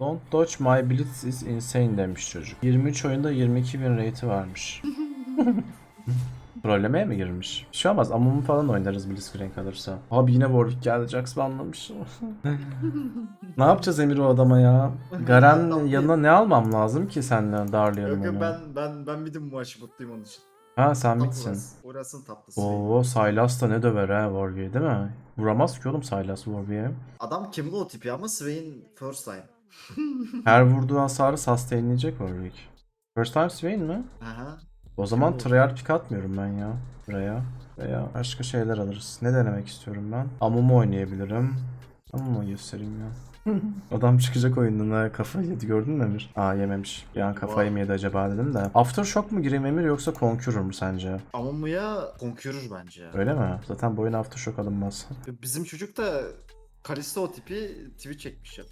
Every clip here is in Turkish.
Don't dodge my blitz is insane demiş çocuk. 23 oyunda 22 bin rate'i varmış. Trollemeye mi girmiş? Bir şey olmaz. Amumu falan oynarız Blitzcrank alırsa. Abi yine Warwick geldi. Jax banlamış. ne yapacağız Emir o adama ya? Garen yanına ne almam lazım ki senden darlayalım Yok yok onu? ben ben ben midim bu maçı mutluyum onun için. Ha sen bitsin. orası. Orasının tatlısı. Oo Sylas da ne döver ha Warwick'e değil mi? Vuramaz ki oğlum Sylas Warwick'e. Adam Kimbo o tipi ama Swain first time. Her vurduğu hasarı sustainleyecek Warwick. First time Swain mi? Aha. O zaman Olur. tryhard pick atmıyorum ben ya buraya. Veya başka şeyler alırız. Ne denemek istiyorum ben? Amumu oynayabilirim. Amumu göstereyim ya. Adam çıkacak oyundan ha kafayı yedi gördün mü Emir? Aa yememiş. Bir an kafayı mı yedi acaba dedim de. Aftershock mu gireyim Emir yoksa Conqueror mu sence? Amumu'ya Conqueror bence. Öyle mi? Zaten bu oyun Aftershock alınmaz. Bizim çocuk da Kalista o tipi Twitch çekmiş ya.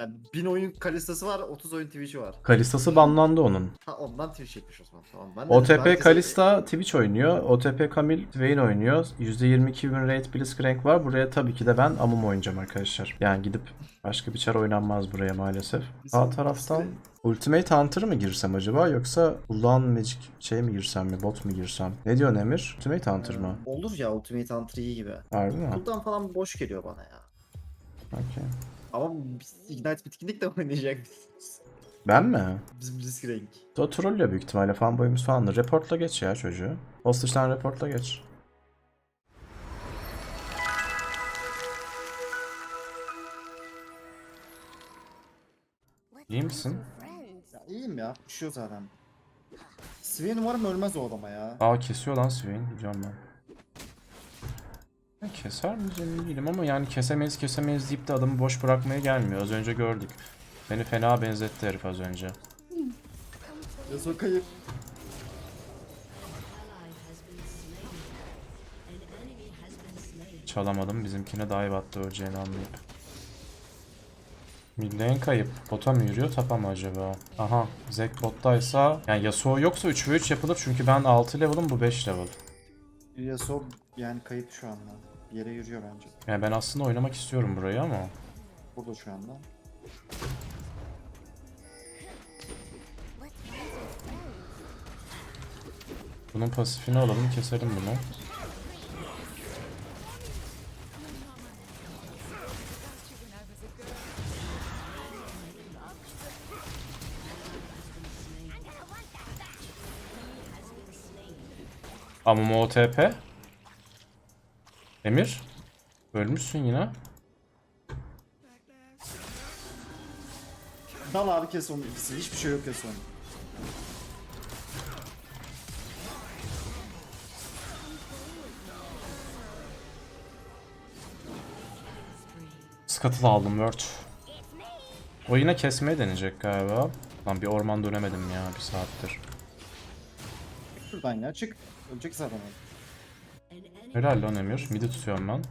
Yani 1000 oyun Kalista'sı var, 30 oyun Twitch'i var. Kalista'sı banlandı onun. Ha ondan Twitch çekmiş o zaman. Tamam. Ben de dedim, OTP herkese- Kalista Twitch oynuyor. OTP Kamil Vayne oynuyor. %22 win rate Blitzcrank var. Buraya tabii ki de ben Amum oynayacağım arkadaşlar. Yani gidip başka bir çar oynanmaz buraya maalesef. Sağ taraftan Ultimate Hunter mı girsem acaba yoksa Ulan Magic şey mi girsem mi bot mu girsem? Ne diyorsun Emir? Ultimate Hunter mı? Olur ya Ultimate Hunter iyi gibi. Harbi mi? Buradan falan boş geliyor bana ya. Okey. Ama biz Ignite bitkinlik de oynayacak. Ben mi? Bizim Blitzcrank. O trollüyor büyük ihtimalle fanboyumuz falandır. Reportla geç ya çocuğu. Hostage'dan reportla geç. İyi misin? Ya iyiyim ya. Düşüyor zaten. Swain umarım ölmez o adama ya. Aa kesiyor lan Swain. Biliyorum ben. Ya keser miyiz emin değilim ama yani kesemeyiz kesemeyiz deyip de adamı boş bırakmaya gelmiyor. Az önce gördük. Beni fena benzetti herif az önce. Yasuo kayıp. Çalamadım. Bizimkine dive attı öleceğini anlayıp. Mid lane kayıp. Bota mı yürüyor tapa mı acaba? Aha Zek bottaysa yani Yasuo yoksa 3 v 3 yapılır çünkü ben 6 level'ım bu 5 level. Yasuo yani kayıp şu anda. Yere yürüyor bence. Yani ben aslında oynamak istiyorum burayı ama. Burada şu anda. Bunun pasifini alalım keselim bunu. Amumu OTP. Emir. Ölmüşsün yine. Dal abi kes onu ikisi. Hiçbir şey yok kes onu. Scuttle aldım Word. O yine kesmeye deneyecek galiba. Lan bir orman dönemedim ya bir saattir. Şuradan ya çık. Ölecek zaten. Helal lan Emir. Midi tutuyorum ben.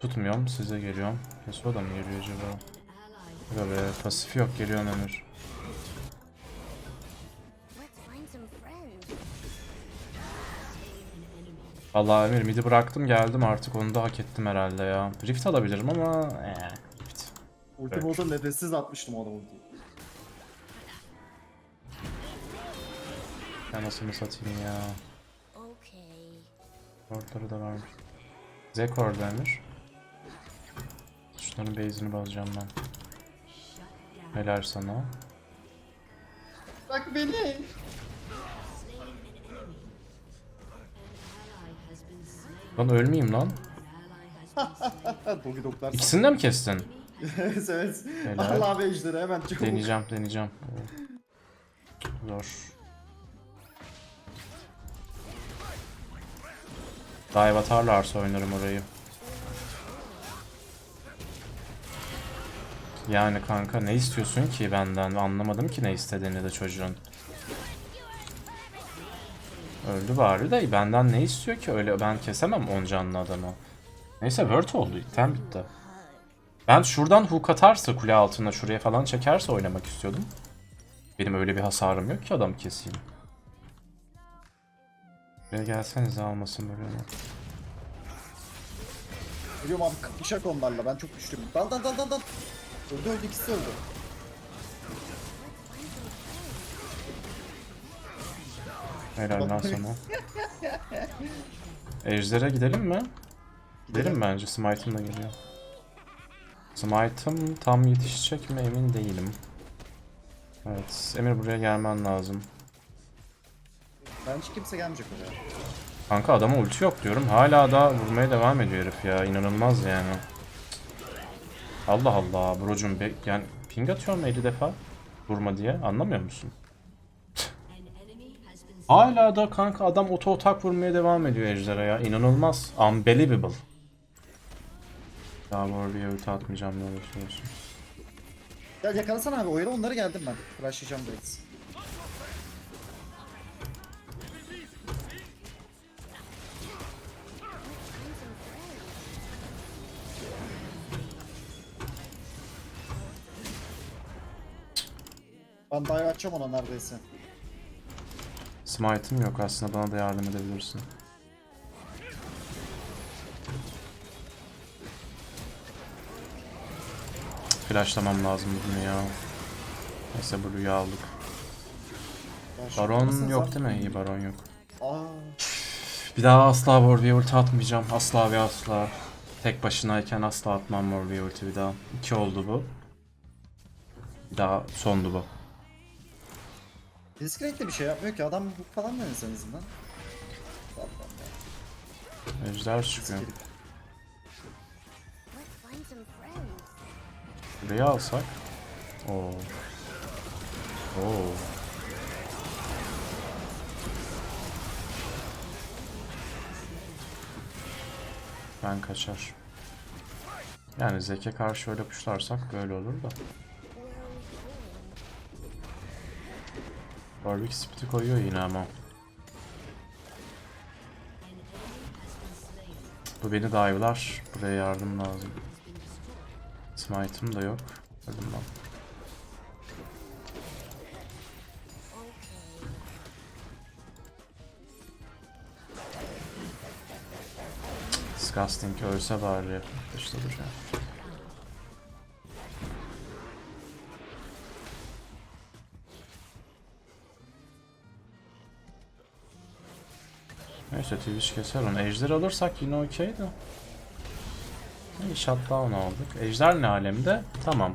Tutmuyorum. Size geliyorum. Yasuo da mı geliyor acaba? Aga be pasif yok. Geliyorum Emir. Vallahi Emir midi bıraktım geldim artık onu da hak ettim herhalde ya. Rift alabilirim ama ee, Rift. Ulti Evet. nefessiz atmıştım o adamı ultiyi. Ben nasıl satayım ya. Okay. Wardları da varmış. Zek orada Emir. Şunların base'ini bozacağım ben. Helal sana. Bak beni. Lan ölmeyeyim lan. Dogi. İkisini de mi kestin? evet evet. Helal. Allah ejderi hemen çabuk. Deneyeceğim, deneyeceğim. Zor. Dive atarlarsa oynarım orayı. Yani kanka ne istiyorsun ki benden? Anlamadım ki ne istediğini de çocuğun. Öldü bari de benden ne istiyor ki öyle ben kesemem 10 canlı adamı. Neyse word oldu item bitti. Ben şuradan hook atarsa kule altına şuraya falan çekerse oynamak istiyordum. Benim öyle bir hasarım yok ki adam keseyim. Buraya gelsenize almasın böyle onu. Biliyorum abi kapışak onlarla ben çok güçlüyüm. Dal dal dal dal dal. Öldü öldü ikisi öldü. Helal lan sana. Ejder'e gidelim mi? Gidelim bence. Smite'ım da geliyor. Smite'ım tam yetişecek mi emin değilim. Evet. Emir buraya gelmen lazım. Bence kimse gelmeyecek oraya. Kanka adama ulti yok diyorum. Hala da vurmaya devam ediyor herif ya. İnanılmaz yani. Allah Allah brocum be yani ping atıyorum 50 defa vurma diye anlamıyor musun? Hala da kanka adam oto otak vurmaya devam ediyor ejderha ya. İnanılmaz. Unbelievable. Daha bu bir ulti atmayacağım ne olursa olsun. Gel yakalasana abi oyuna onları geldim ben. Flashlayacağım direkt. Ben dive açacağım ona neredeyse. Smite'ım yok aslında bana da yardım edebilirsin. Flashlamam lazım bunu ya. Neyse Blue'yu aldık. Baron yok değil mi? İyi baron yok. Aa, Bir daha asla Warwick ulti atmayacağım. Asla ve asla. Tek başınayken asla atmam Warwick ulti bir daha. İki oldu bu. Bir daha sondu bu. Discreet de bir şey yapmıyor ki adam bu falan da en azından. Ejder çıkıyor. Burayı alsak. Oo. Oo. Ben kaçar. Yani Zeke karşı öyle puşlarsak böyle olur da. Warwick speed'i koyuyor yine ama. Bu beni dive'lar. Buraya yardım lazım. Smite'ım da yok. Öldüm ben. Disgusting ölse bari. İşte dur Neyse Twitch keser onu. Ejder alırsak yine okey de. İyi shutdown aldık. Ejder ne alemde? Tamam.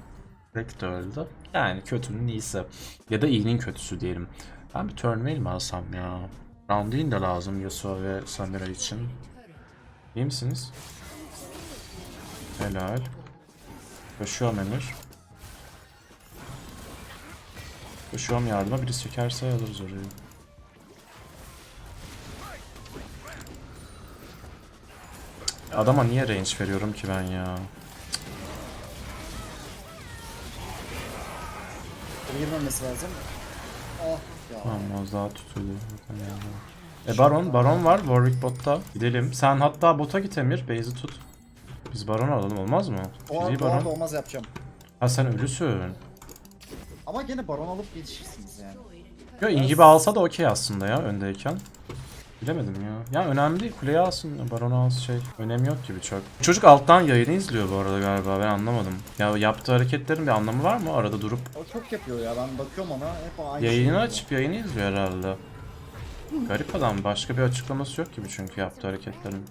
Rick de öldü. Yani kötünün iyisi. Ya da iyinin kötüsü diyelim. Ben bir turn mail mi alsam ya? Roundin de lazım Yasuo ve Samira için. İyi misiniz? Helal. Koşuyorum Emir. Koşuyorum yardıma. Biri çekerse alırız orayı. Adama niye range veriyorum ki ben ya? Girmemesi lazım. Ah ya. Tamam az daha tutuldu. E Baron, Baron var Warwick botta. Gidelim. Sen hatta bota git Emir. Base'i tut. Biz Baron alalım olmaz mı? O, o Baron. anda olmaz yapacağım. Ha sen ölüsün. Ama gene baron alıp yetişirsiniz yani. Yo inhibi alsa da okey aslında ya öndeyken. Bilemedim ya. Ya önemli değil. Kuleyi alsın. Baron alsın şey. Önemi yok gibi çok. Çocuk alttan yayını izliyor bu arada galiba. Ben anlamadım. Ya yaptığı hareketlerin bir anlamı var mı? Arada durup O çok yapıyor ya ben bakıyorum ona hep aynı Yayını şeyi açıp yayını izliyor herhalde. Garip adam. Başka bir açıklaması yok gibi çünkü yaptığı hareketlerin.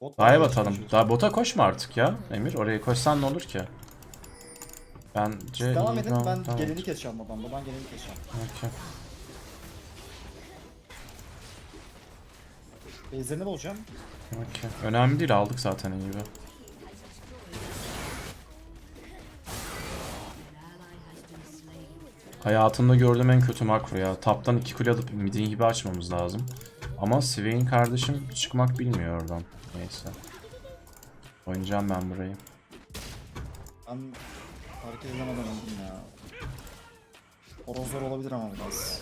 Bot Dive var, atalım. çalışıyor. Daha bota koşma artık ya Emir. Oraya koşsan ne olur ki? Bence Devam iyi edin ben tamam. geleni keseceğim baban. Baban geleni keseceğim. Okey. Base'lerini bulacağım. Okey. Önemli değil aldık zaten iyi bir. Hayatımda gördüğüm en kötü makro ya. Taptan iki kule alıp midin gibi açmamız lazım. Ama Swain kardeşim çıkmak bilmiyor oradan. Neyse. Oynayacağım ben burayı. Ben hareket edemeden öldüm ya. Horoz zor olabilir ama biraz.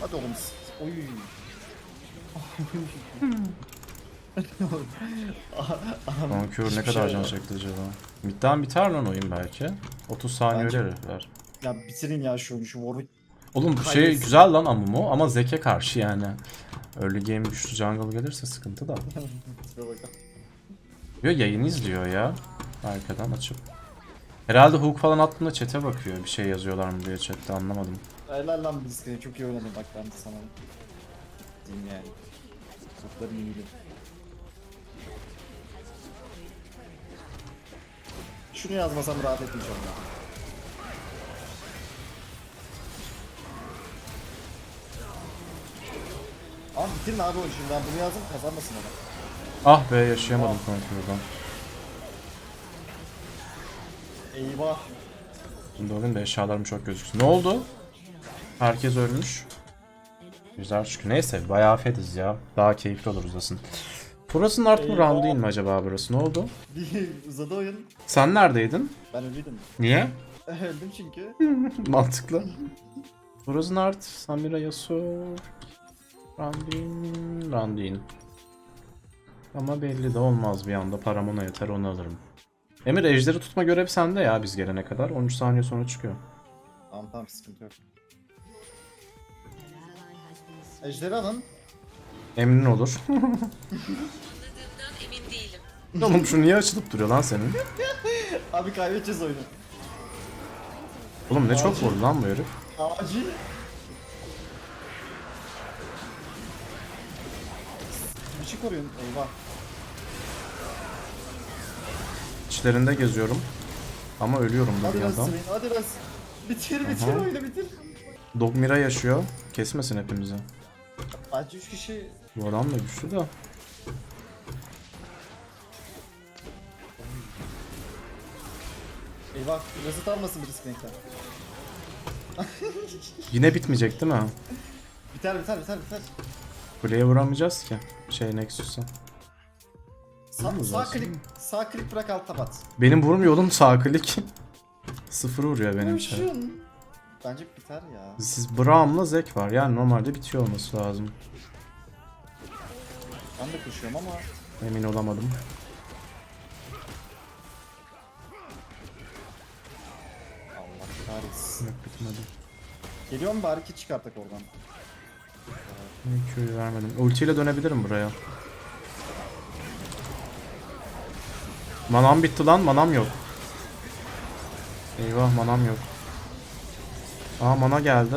Hadi oğlum. Oy. Conqueror ne Hiçbir kadar şey can çekti acaba? Midden biter lan oyun belki. 30 saniye Bence- öyle herifler. Ya bitirin ya şu oyunu şu Warwick Oğlum bu şey Kaybetsin. güzel lan Amumu ama Zek'e karşı yani. Early game güçlü jungle gelirse sıkıntı da. Diyor yayını izliyor ya. Arkadan açıp. Herhalde hook falan attığında chat'e bakıyor. Bir şey yazıyorlar mı diye chat'te anlamadım. Helal lan Blitzkrieg çok iyi oynadın bak ben de sana. Diyeyim yani. Topların iyiydi. Şunu yazmasam rahat etmeyeceğim ya. Abi bitirin abi oyunu şimdi ben bunu yazdım kazanmasın adam. Ah be yaşayamadım kontrolden. Eyvah. Şimdi o gün de eşyalarım çok gözüksün. Ne oldu? Herkes ölmüş. Güzel çünkü. Neyse bayağı fediz ya. Daha keyifli olur uzasın. Burasının art mı Eyvah. round değil mi acaba burası? Ne oldu? Uzadı oyun. Sen neredeydin? Ben ölüydüm. Niye? Öldüm çünkü. Mantıklı. Burası art. Samira Yasuo. Randin. Randin. Ama belli de olmaz bir anda. Param ona yeter onu alırım. Emir ejderi tutma görevi sende ya biz gelene kadar. 13 saniye sonra çıkıyor. Tamam tamam sıkıntı yok. Ejderi alın. Emrin olur. Anladığımdan emin değilim. Oğlum şu niye açılıp duruyor lan senin? Abi kaybedeceğiz oyunu. Oğlum ne çok vurdu lan bu herif. Acil. Bir şey koruyun. Eyvah. İçlerinde geziyorum. Ama ölüyorum da Hadi bir yandan. Swain hadi lan. Bitir bitir Aha. oyunu bitir. Dogmira yaşıyor. Kesmesin hepimizi. Bence 3 kişi adam da güçlü de. Eyvah reset almasın birisi renkten. Yine bitmeyecek değil mi? Biter biter biter biter. Kuleye vuramayacağız ki. Şey Nexus'a. Sa sağ aslında. klik sağ klik bırak alt tab at. Benim vurmuyor oğlum sağ klik. Sıfır vuruyor benim şey. Koşun. Bence biter ya. Siz Braum'la Zek var. Yani normalde bitiyor olması lazım. Ben de koşuyorum ama Emin olamadım. Allah kahretsin. Yok bitmedi. Geliyor mu bari ki çıkartak oradan. Q'yu vermedim. Ultiyle dönebilirim buraya. Manam bitti lan. Manam yok. Eyvah manam yok. Aa mana geldi.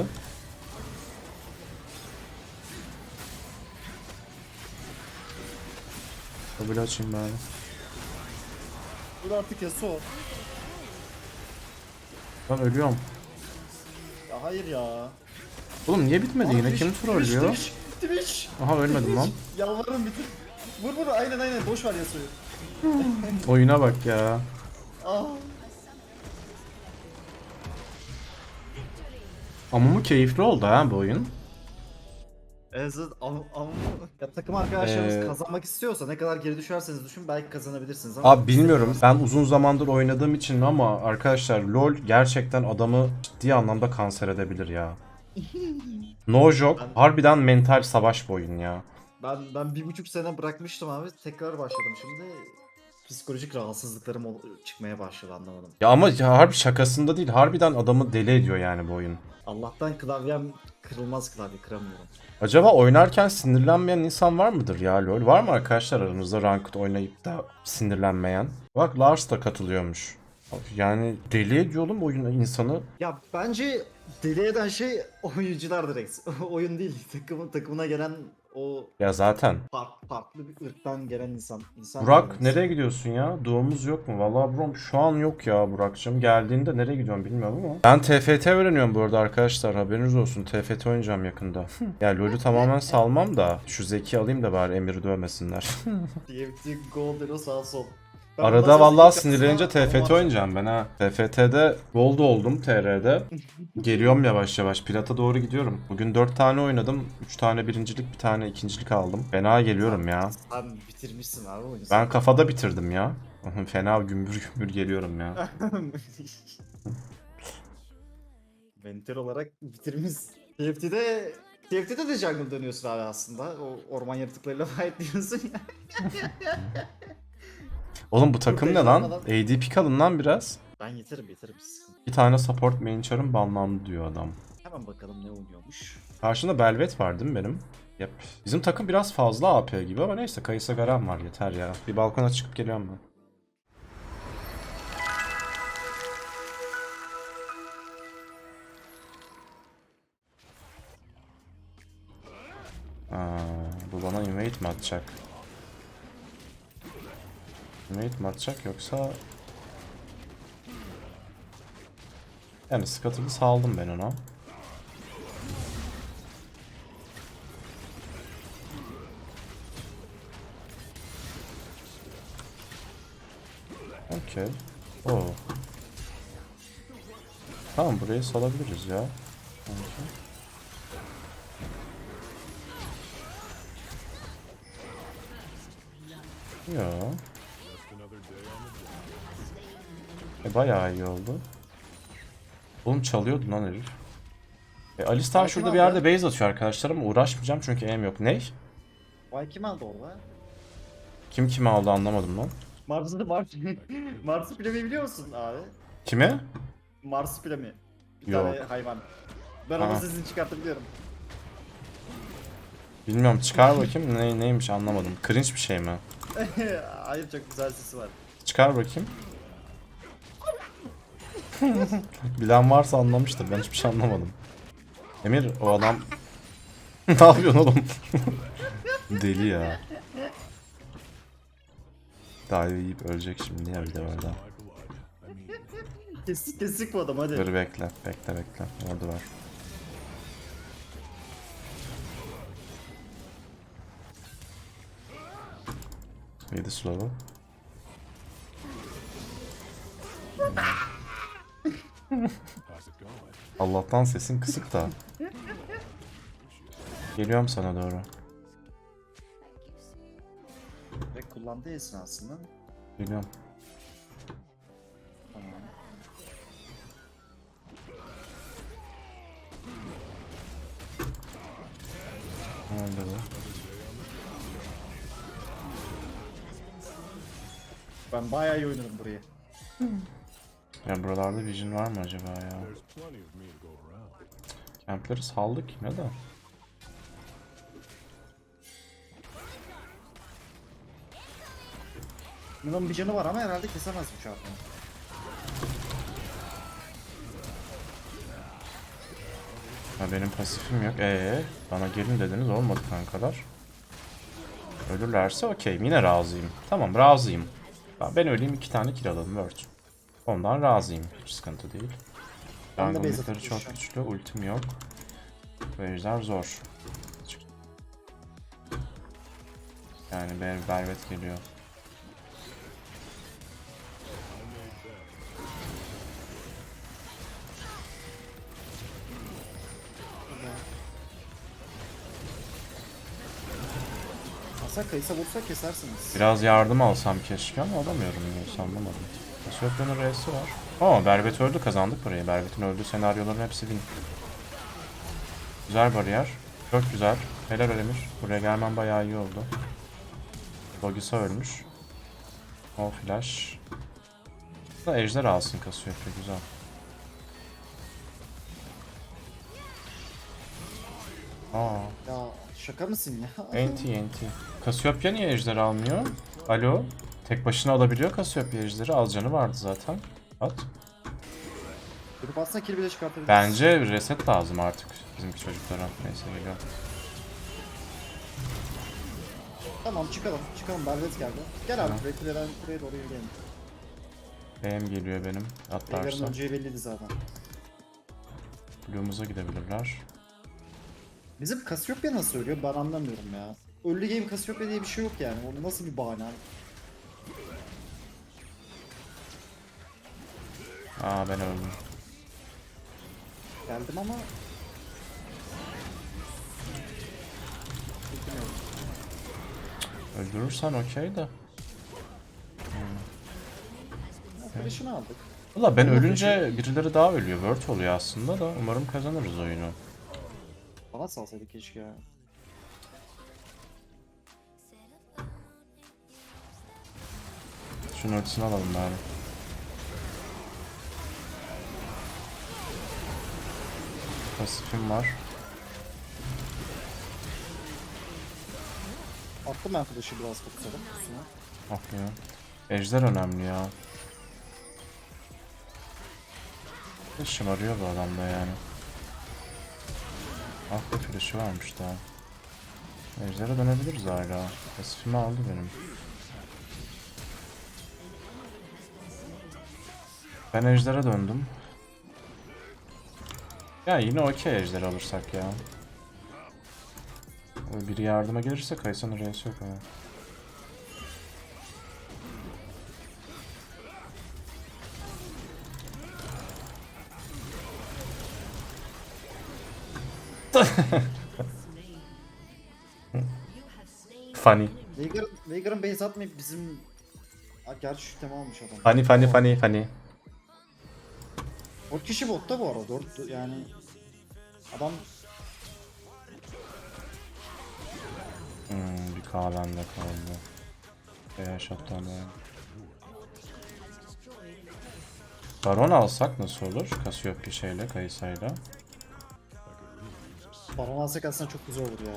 Kabul açayım bari. Dur artık Yasuo. Ben ölüyorum. Ya hayır ya. Oğlum niye bitmedi Aa, yine? Twitch, Kim trollüyor? Twitch, Twitch, Twitch. Aha ölmedim lan. Yalvarırım bitir. Vur vur aynen aynen boş ver Yasuo'yu. Oyuna bak ya. Aa. Ama bu keyifli oldu ha bu oyun. Evet, am, am, ya takım arkadaşlarınız Ee, kazanmak istiyorsa ne kadar geri düşerseniz düşün belki kazanabilirsiniz ama Abi bilmiyorum. Ben uzun zamandır oynadığım için mi ama arkadaşlar LoL gerçekten adamı ciddi anlamda kanser edebilir ya. No joke. Harbiden mental savaş bu oyun ya. ben ben bir buçuk sene bırakmıştım abi tekrar başladım şimdi psikolojik rahatsızlıklarım ol- çıkmaya başladı anlamadım. Ya ama ya harbi şakasında değil. Harbiden adamı deli ediyor yani bu oyun. Allah'tan klavyem kırılmaz klavye kıramıyorum. Acaba oynarken sinirlenmeyen insan var mıdır ya LoL? Var mı arkadaşlar aranızda Ranked oynayıp da sinirlenmeyen? Bak Lars da katılıyormuş. Yani deli ediyor oğlum oyun insanı. Ya bence deli eden şey oyuncular direkt. Oyun değil takımın takımına gelen o Ya zaten. fark- farklı bir ırktan gelen insan. insan Burak direkt. nereye gidiyorsun ya? Doğumuz yok mu? Vallahi Burak şu an yok ya Burak'cığım. Geldiğinde nereye gidiyorum bilmiyorum ama. Ben TFT öğreniyorum bu arada arkadaşlar. Haberiniz olsun. TFT oynayacağım yakında. ya LoL'ü tamamen salmam da şu Zeki alayım da bari Emir'i dövmesinler. TFT Gold Hero sağ sol. Ben Arada vallahi sinirlenince TFT oynayacağım ben ha. TFT'de gold oldum TR'de. Geliyorum yavaş yavaş. Plata doğru gidiyorum. Bugün 4 tane oynadım. 3 tane birincilik, bir tane ikincilik aldım. Fena geliyorum ya. Sen bitirmişsin abi oyunu. Ben kafada bitirdim ya. Fena gümbür gümbür geliyorum ya. Mental olarak bitirmiş. TFT'de TFT'de de jungle dönüyorsun abi aslında. O orman yaratıklarıyla fightlıyorsun ya. Oğlum bu takım ne lan? AD pick alın lan biraz. Ben yeterim yeterim sıkıntı. Bir tane support main char'ım banlandı diyor adam. Hemen bakalım ne oynuyormuş. Karşında Belvet var değil mi benim? Yep. Bizim takım biraz fazla AP gibi ama neyse Kayısa Garam var yeter ya. Bir balkona çıkıp geliyorum ben. Aa, bu bana invade mi atacak? Invade mi atacak yoksa... Yani Scuttle'ı saldım ben ona. Okey. Oo. Tamam burayı salabiliriz ya. E bayağı iyi oldu. Oğlum çalıyordu lan herif. E, Alistar Sakin şurada bir ya. yerde base atıyor arkadaşlar ama uğraşmayacağım çünkü aim yok. Ne? Vay kim aldı orada? Kim kimi aldı anlamadım lan. Mars'ı Mars Marsupilami biliyor musun abi? Kimi? Marsupilami. Bir Yok. tane hayvan. Ben Aha. onun sesini çıkartabiliyorum. Bilmiyorum çıkar bakayım ne, neymiş anlamadım. Cringe bir şey mi? Hayır çok güzel sesi var. Çıkar bakayım. Bilen varsa anlamıştır. Ben hiçbir şey anlamadım. Emir o adam... ne yapıyorsun oğlum? Deli ya. Dive yiyip ölecek şimdi ya bir de orada. Kesik kesik bu adam hadi. Dur bekle, bekle, bekle. Orada var. Yedi slow'u. Allah'tan sesin kısık da. Geliyorum sana doğru. Ve kullandığı esnasında. Geliyorum. Tamam. Ben bayağı iyi oynadım burayı. Ya buralarda vision var mı acaba ya? Campleri saldık yine de. Bunun bir canı var ama herhalde kesemez bu çarpını. Ha benim pasifim yok. Ee, bana gelin dediniz olmadı kankalar. Ölürlerse okey. Yine razıyım. Tamam razıyım. Ben, ben öleyim iki tane kill alalım Word. Ondan razıyım. Hiç sıkıntı değil. Atıp çok düşeceğim. güçlü. Ultim yok. Bu ejder zor. Yani Ber Bervet geliyor. Aslında kayısa vursa kesersiniz. Biraz yardım alsam keşke ama alamıyorum niyeyse Cassiopea'nın R'si var. Aa Berbat öldü kazandık burayı. Berbat'in öldüğü senaryoların hepsi win. Güzel bariyer. Çok güzel. Helal Emir. Buraya gelmem bayağı iyi oldu. Logisa ölmüş. O flash. Da ejder alsın Cassiopeia güzel. Aa, Ya şaka mısın ya? NT NT. Cassiopeia niye ejder almıyor? Alo? Tek başına alabiliyor Cassiopeia ejderi. Az canı vardı zaten. At. Durup aslında kill bile çıkartabiliriz. Bence reset lazım artık bizimki çocuklara. Neyse geliyorum. Tamam çıkalım. Çıkalım. Berlet geldi. Gel abi buraya kuleden buraya doğru yürüyelim. BM geliyor benim. Atlarsa. öleceği belliydi zaten. Blue'umuza gidebilirler. Bizim Cassiopeia nasıl ölüyor ben anlamıyorum ya. Early game Cassiopeia diye bir şey yok yani. O nasıl bir bahane abi? Aa ben öldüm. Geldim ama... Öldürürsen okey de. Flash'ını aldık. Valla ben ölünce birileri daha ölüyor. Word oluyor aslında da. Umarım kazanırız oyunu. Bana salsaydık keşke ya. Şunun ultisini alalım bari. Pasifim var. Attım ben flash'ı biraz üstüne. Ah ya. Ejder önemli ya. Ne şımarıyor bu adam da yani. Ah bir flash'ı varmış daha. Ejder'e dönebiliriz hala. Pasifimi aldı benim. Ben Ejder'e döndüm. Ya yine okey Ejder alırsak ya. Biri yardıma gelirse Kaysan'ın reisi yok ama. Funny. Veigar, Veigar'ın base atmayıp bizim... Ha, gerçi şu tema almış adam. Funny funny funny funny. 4 kişi botta bu arada. 4 yani... Adam Hmm, bir K bende kaldı. Veya shot'tan da. Baron alsak nasıl olur? Cassiopeia şeyle, Kayısayla. Baron alsak aslında çok güzel olur ya.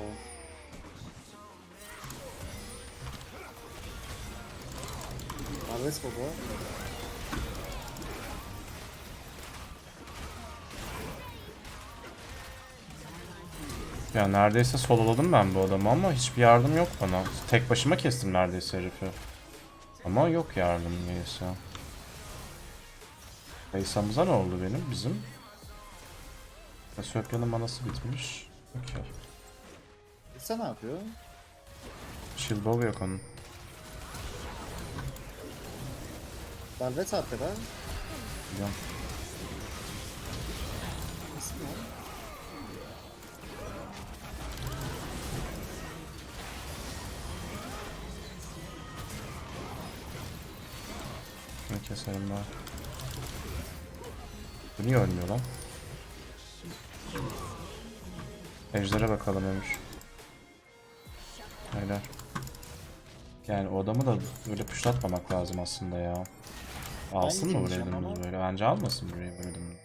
Harvest baba. Ya neredeyse sololadım ben bu adamı ama hiçbir yardım yok bana. Tek başıma kestim neredeyse herifi. Ama yok yardım neyse. Kayısamıza ne oldu benim? Bizim. Cassiopeia'nın manası bitmiş. Okey. Sen ne yapıyor? Shield bow yok onun. Velvet arkada. Biliyorum. Şunu keselim ben. Bu niye ölmüyor lan? Ejder'e bakalım Emir. Helal. Yani o adamı da böyle puşlatmamak lazım aslında ya. Alsın mı buraya dümdüz böyle? Bence almasın buraya böyle dümdüz.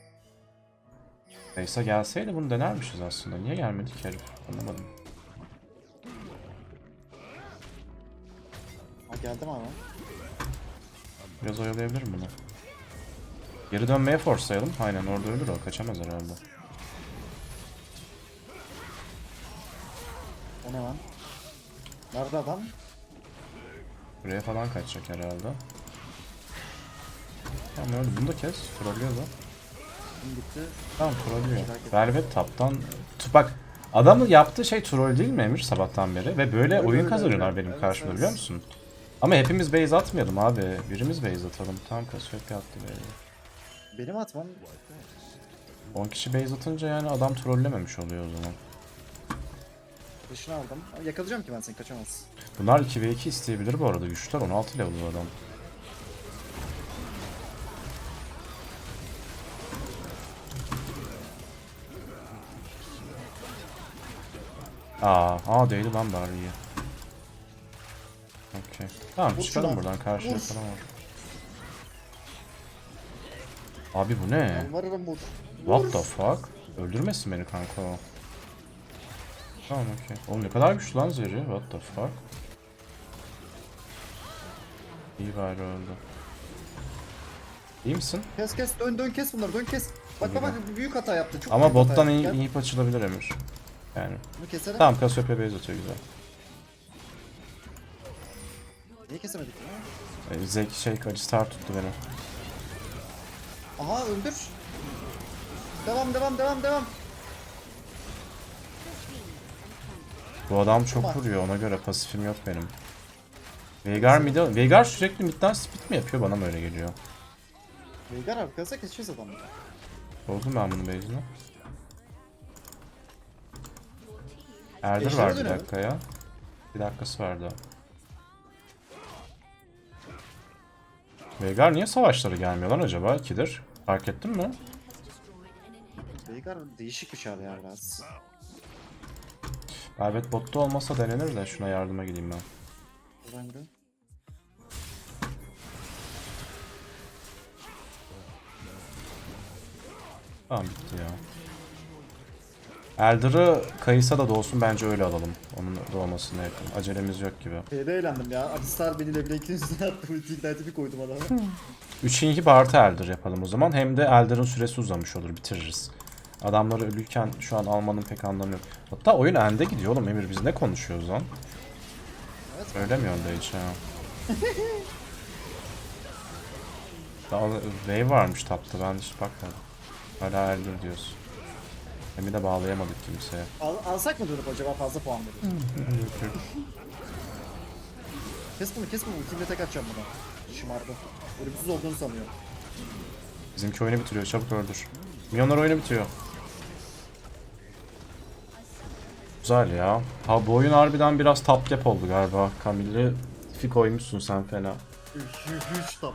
Neyse gelseydi bunu denermişiz aslında. Niye gelmedi ki herif? Anlamadım. Ha geldim ama. Biraz oyalayabilirim bunu. Geri dönmeye forsayalım. Aynen orada ölür o. Kaçamaz herhalde. O ne lan? Nerede adam? Buraya falan kaçacak herhalde. Tamam öyle. Bunu da kes. Trollüyor da. Gitti? Tamam trollüyor. Velvet taptan... Bak adamın yaptığı şey troll değil mi Emir sabahtan beri? Ve böyle Öyle, oyun öyle, kazanıyorlar öyle. benim Evet, karşımda evet. biliyor musun? Ama hepimiz base atmayalım abi. Birimiz base atalım. Tamam Cassiopeia attı base. Benim atmam. 10 kişi base atınca yani adam trollememiş oluyor o zaman. Dışına aldım. Yakalayacağım ki ben seni kaçamazsın. Bunlar 2v2 isteyebilir bu arada. Güçler 16 level adam. Aa, aa değil lan bari iyi. Okey. Tamam Vur çıkalım şuna. buradan karşıya Vur. falan var. Abi bu ne? Varırım vur. What the fuck? Öldürmesin beni kanka o. Tamam okey. Oğlum ne kadar güçlü lan Zeri. What the fuck? İyi bari öldü. İyi misin? Kes kes dön dön kes bunları dön kes. Bak bak bak büyük hata yaptı. Çok Ama büyük hata bottan yaptı. iyi, Gel, iyi açılabilir Emir. Yani. Bunu keselim. Tamam Cassiopeia base atıyor güzel. Niye kesemedik ya? Ee, Zek şey Alistar tuttu beni. Aha öldür. Devam devam devam devam. Bu adam çok Tamam. vuruyor ona göre pasifim yok benim. Veigar mid Veigar sürekli midden split mi yapıyor bana mı öyle geliyor? Veigar arkası keseceğiz adamı. Bozdum ben bunun base'ini. Erdir var bir dakika ya. Bir dakikası vardı. Veigar niye savaşları gelmiyor lan acaba? İkidir. Fark ettin mi? Veigar değişik bir çar ya biraz. Velvet botta olmasa denenir de şuna yardıma gideyim ben. Buradan gidelim. Tamam bitti ya. Elder'ı Kayısa da doğsun bence öyle alalım. Onun doğmasına yakın. Acelemiz yok gibi. Şeyde eğlendim ya. Alistar beni Leblanc üstüne attı. Ulti ignite'i bir koydum adama. 3 inhib artı Elder yapalım o zaman. Hem de Elder'ın süresi uzamış olur bitiririz. Adamları ölürken şu an almanın pek anlamı yok. Hatta oyun ende gidiyor oğlum Emir biz ne konuşuyoruz lan? Evet. Öyle mi önde hiç ha? Daha Wave varmış tapta ben hiç bakmadım. Hala Elder diyorsun. Hem de bağlayamadık kimseye. Al, alsak mı dönüp acaba fazla puan verir? kes bunu kes bunu. Ultimle tek atacağım buna. Şımardı. Ölümsüz olduğunu sanıyor. Bizimki oyunu bitiriyor çabuk öldür. Milyonlar oyunu bitiyor. Güzel ya. Ha bu oyun harbiden biraz top cap oldu galiba. Camille'i fi koymuşsun sen fena. Üç, üç, üç tap.